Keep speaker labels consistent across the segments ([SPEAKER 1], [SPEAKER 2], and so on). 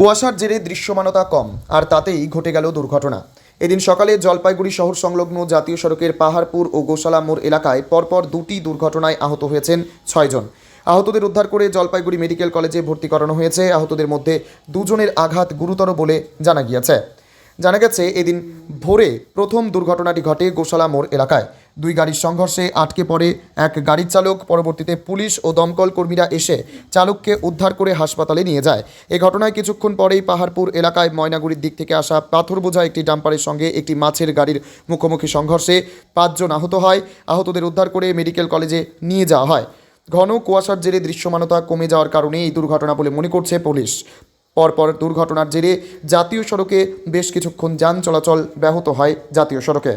[SPEAKER 1] কুয়াশার জেরে দৃশ্যমানতা কম, আর তাতেই ঘটে গেল দুর্ঘটনা। এদিন সকালে জলপাইগুড়ি শহর সংলগ্ন জাতীয় সড়কের পাহাড়পুর ও গোশালা মোড় এলাকায় পরপর দুটি দুর্ঘটনায় আহত হয়েছেন ছয়জন। আহতদের উদ্ধার করে জলপাইগুড়ি মেডিকেল কলেজে ভর্তি করানো হয়েছে। আহতদের মধ্যে দুজনের আঘাত গুরুতর বলে জানা গিয়েছে। জানা গেছে, এদিন ভোরে প্রথম দুর্ঘটনাটি ঘটে গোশালা মোড় এলাকায়। দুই গাড়ির সংঘর্ষে আটকে পড়ে এক গাড়ির চালক। পরবর্তীতে পুলিশ ও দমকল কর্মীরা এসে চালককে উদ্ধার করে হাসপাতালে নিয়ে যায়। এ ঘটনায় কিছুক্ষণ পরেই পাহাড়পুর এলাকায় ময়নাগুড়ির দিক থেকে আসা পাথর বোঝা একটি ডাম্পারের সঙ্গে একটি মাছের গাড়ির মুখোমুখি সংঘর্ষে পাঁচজন আহত হয়। আহতদের উদ্ধার করে মেডিকেল কলেজে নিয়ে যাওয়া হয়। ঘন কুয়াশার জেরে দৃশ্যমানতা কমে যাওয়ার কারণে এই দুর্ঘটনা বলে মনে করছে পুলিশ। পরপর দুর্ঘটনার জেরে জাতীয় সড়কে বেশ কিছুক্ষণ যান চলাচল ব্যাহত হয় জাতীয় সড়কে।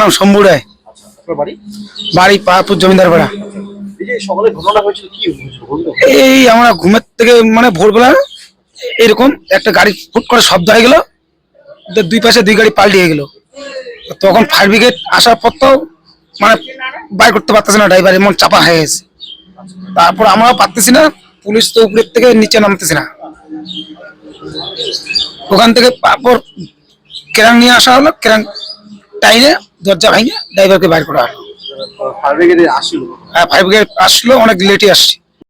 [SPEAKER 2] নাম শম্ভু রায়
[SPEAKER 3] বাড়ি?
[SPEAKER 2] বাড়ি পাহাড়পুর জমিদার পাড়া।
[SPEAKER 3] এই
[SPEAKER 2] আমরা ঘুমের থেকে মানে ভোরবেলা এরকম একটা গাড়ি ফুট করে শব্দ হয়ে গেল দুই পাশে দুই গাড়ি পাল্টিয়ে গেল। তখন ফায়ার ব্রিগেড আসার পর তো মানে বাইর করতে পারতেছে না ড্রাইভার এমন চাপা হয়ে গেছে। তারপর আমরাও পারতেছি না পুলিশ তো উপরের থেকে নিচে নামতেছে না। ওখান থেকে তারপর কেরাং নিয়ে আসা হলো কেরাং টাইনে দরজা ভাঙে ড্রাইভারকে বাইর করা হলো
[SPEAKER 3] ফায়ার ব্রিগেডে আসছিল
[SPEAKER 2] ফাইভ ব্রিগেড আসলো অনেক লেটে আসছে।